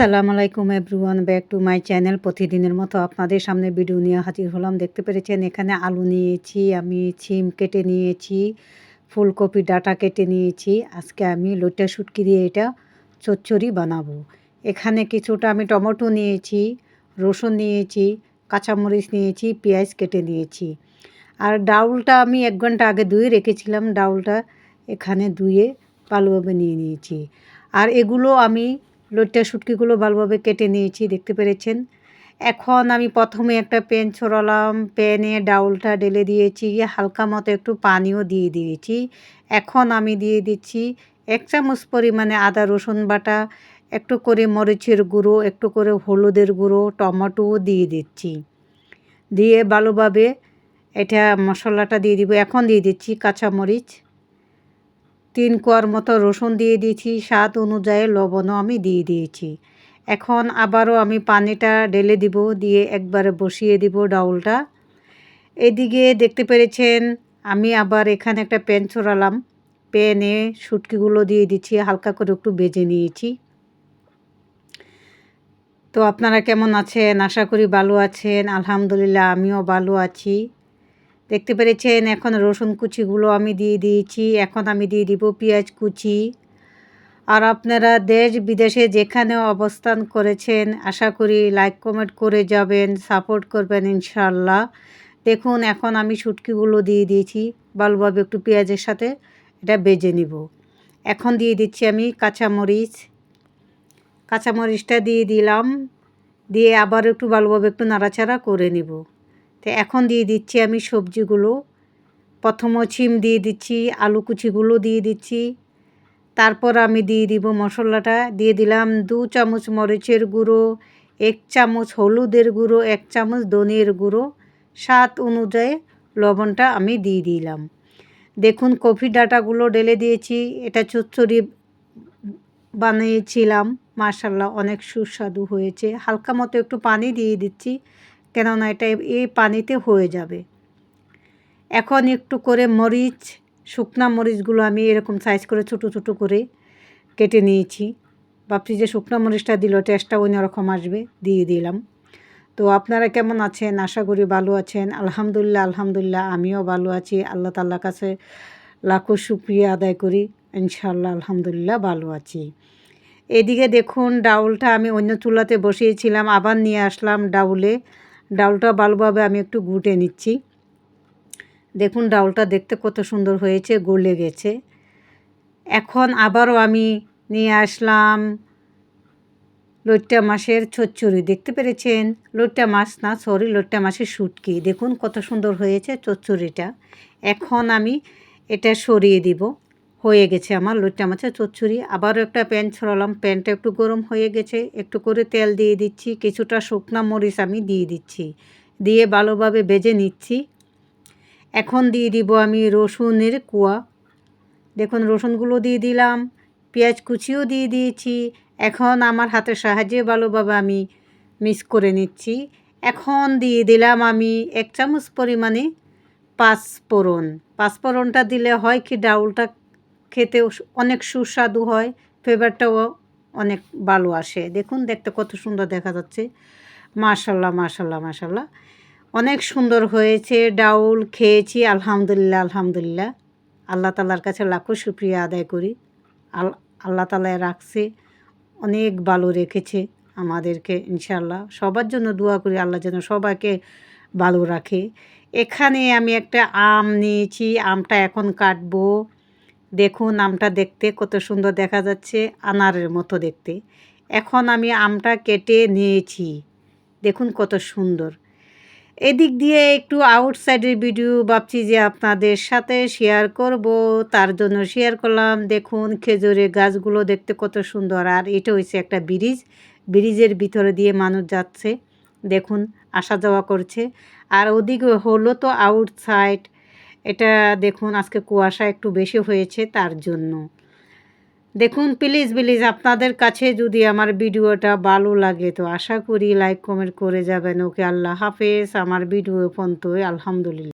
আসসালামু আলাইকুম everyone, back to my channel প্রতিদিনের মতো আপনাদের সামনে ভিডিও নিয়ে হাজির হলাম। দেখতে পেরেছেন, এখানে আলু নিয়েছি, আমি ছিম কেটে নিয়েছি, ফুলকপি, ডাটা কেটে নিয়েছি। আজকে আমি লইটা শুটকি দিয়ে এটা চচ্চড়ি বানাবো। এখানে কিছুটা আমি টমেটো নিয়েছি, রসুন নিয়েছি, কাঁচামরিচ নিয়েছি, পেঁয়াজ কেটে নিয়েছি। আর ডাউলটা আমি এক ঘণ্টা আগে ধুয়ে রেখেছিলাম, ডাউলটা এখানে ধুয়ে ভালোভাবে নিয়ে নিয়েছি। আর এগুলো আমি লইট্টা শুটকিগুলো ভালোভাবে কেটে নিয়েছি, দেখতে পেরেছেন? এখন আমি প্রথমে একটা প্যান ছড়ালাম, প্যানে ডাউলটা ঢেলে দিয়েছি, হালকা মতো একটু পানিও দিয়ে দিয়েছি। এখন আমি দিয়ে দিচ্ছি এক চামচ পরিমাণে আদা রসুন বাটা, একটু করে মরিচের গুঁড়ো, একটু করে হলুদের গুঁড়ো, টমেটোও দিয়ে দিচ্ছি। দিয়ে ভালোভাবে এটা মশলাটা দিয়ে দিব। এখন দিয়ে দিচ্ছি কাঁচামরিচ। তিন কোয়ার মতো রসুন দিয়ে দিয়েছি, স্বাদ অনুযায়ী লবণও আমি দিয়ে দিয়েছি। এখন আবারও আমি পানিটা ঢেলে দিব, দিয়ে একবারে বসিয়ে দিব ডাউলটা। এদিকে দেখতে পেরেছেন, আমি আবার এখানে একটা প্যান ছড়ালাম। প্যানে শুটকিগুলো দিয়ে দিচ্ছি, হালকা করে একটু বেজে নিয়েছি। তো আপনারা কেমন আছেন? আশা করি ভালো আছেন। আলহামদুলিল্লাহ, আমিও ভালো আছি। দেখতে পেরেছেন, এখন রসুন কুচিগুলো আমি দিয়ে দিয়েছি, এখন আমি দিয়ে দিব পেঁয়াজ কুচি। আর আপনারা দেশ বিদেশে যেখানে অবস্থান করেছেন, আশা করি লাইক, কমেন্ট করে যাবেন, সাপোর্ট করবেন ইনশাল্লাহ দেখুন, এখন আমি শুটকিগুলো দিয়ে দিয়েছি, ভালোভাবে একটু পেঁয়াজের সাথে এটা বেজে নিব। এখন দিয়ে দিচ্ছি আমি কাঁচামরিচ। কাঁচামরিচটা দিয়ে দিলাম, দিয়ে আবার একটু ভালোভাবে একটু নাড়াচাড়া করে নিব। তো এখন দিয়ে দিচ্ছি আমি সবজিগুলো। প্রথম ছিম দিয়ে দিচ্ছি, আলু কুচিগুলো দিয়ে দিচ্ছি। তারপর আমি দিয়ে দিব মশলাটা। দিয়ে দিলাম দু চামচ মরিচের গুঁড়ো, এক চামচ হলুদের গুঁড়ো, এক চামচ ধনের গুঁড়ো। স্বাদ অনুযায়ী লবণটা আমি দিয়ে দিলাম। দেখুন কফি ডাটাগুলো ঢেলে দিয়েছি। এটা চচ্চড়ি বানিয়েছিলাম। মার্শাল্লাহ অনেক সুস্বাদু হয়েছে। হালকা মতো একটু পানি দিয়ে দিচ্ছি। কেননা এটা এই পানিতে হয়ে যাবে। এখন একটু করে মরিচ, শুকনা মরিচগুলো আমি এরকম সাইজ করে, ছোটো ছোটো করে কেটে নিয়েছি। ভাবছি যে শুকনো মরিচটা দিল টেস্টটা অন্যরকম আসবে, দিয়ে দিলাম। তো আপনারা কেমন আছেন? আশা করি ভালো আছেন। আলহামদুলিল্লাহ আলহামদুলিল্লাহ, আমিও ভালো আছি। আল্লাহ তাল্লাহ কাছে লাখো শুক্রিয়া আদায় করি। ইনশাল্লাহ আলহামদুলিল্লাহ ভালো আছি। এদিকে দেখুন, ডাউলটা আমি অন্য চুলাতে বসিয়েছিলাম। আবার নিয়ে আসলাম ডাউলে। ডাউলটা ভালোভাবে আমি একটু গুটে নিচ্ছি। দেখুন ডাউলটা দেখতে কত সুন্দর হয়েছে, গলে গেছে। এখন আবারও আমি নিয়ে আসলাম লইট্টা মাছের চচ্চড়ি। দেখতে পেরেছেন? লইট্টা মাছ না সরি লইট্টা মাছের শুটকি। দেখুন কত সুন্দর হয়েছে চচ্চড়িটা। এখন আমি এটা সরিয়ে দিব। হয়ে গেছে আমার লইট্টা মাছের চচ্চড়ি। আবারও একটা প্যান ছড়ালাম। প্যানটা একটু গরম হয়ে গেছে। একটু করে তেল দিয়ে দিচ্ছি। কিছুটা শুকনা মরিচ আমি দিয়ে দিচ্ছি। দিয়ে ভালোভাবে ভেজে নিচ্ছি। এখন দিয়ে দিব আমি রসুনের কুয়া। দেখুন, রসুনগুলো দিয়ে দিলাম। পেঁয়াজ কুচিও দিয়ে দিয়েছি। এখন আমার হাতের সাহায্যে ভালোভাবে আমি মিক্স করে নিচ্ছি। এখন দিয়ে দিলাম আমি এক চামচ পরিমাণে পাঁচফোড়ন। পাঁচফোড়নটা দিলে হয় কি, ডাউলটা খেতে অনেক সুস্বাদু হয়, ফ্লেভারটাও অনেক ভালো আসে। দেখুন, দেখতে কত সুন্দর দেখা যাচ্ছে। মাশাল্লাহ মাশাল্লাহ মাশাল্লাহ। অনেক সুন্দর হয়েছে, ডাউল খেয়েছি, আলহামদুলিল্লাহ আলহামদুলিল্লাহ। আল্লাহ তালার কাছে লাখো সুপ্রিয়া আদায় করি। আল, আল্লাহ তালায় রাখছে, অনেক ভালো রেখেছে আমাদেরকে ইনশাল্লাহ সবার জন্য দোয়া করি, আল্লাহ যেন সবাইকে ভালো রাখে। এখানে আমি একটা আম নিয়েছি, আমটা এখন কাটবো। দেখুন আমটা দেখতে কত সুন্দর দেখা যাচ্ছে, আনারের মতো দেখতে। এখন আমি আমটা কেটে নিয়েছি। দেখুন কত সুন্দর। এদিক দিয়ে একটু আউটসাইডের ভিডিও ভাবছি যে আপনাদের সাথে শেয়ার করব, তার জন্য শেয়ার করলাম। দেখুন খেজুরের গাছগুলো দেখতে কত সুন্দর। আর এটা হয়েছে একটা ব্রিজ। ব্রিজের ভিতরে দিয়ে মানুষ যাচ্ছে। দেখুন আসা যাওয়া করছে। আর ওদিকে হলো তো আউটসাইড এটা দেখুন, আজকে কুয়াশা একটু বেশি হয়েছে তার জন্য। দেখুন প্লিজ প্লিজ আপনাদের কাছে যদি আমার ভিডিওটা ভালো লাগে, তো আশা করি লাইক কমেন্ট করে যাবেন। ওকে, আল্লাহ হাফেজ। আমার ভিডিও পর্যন্তই। আলহামদুলিল্লাহ।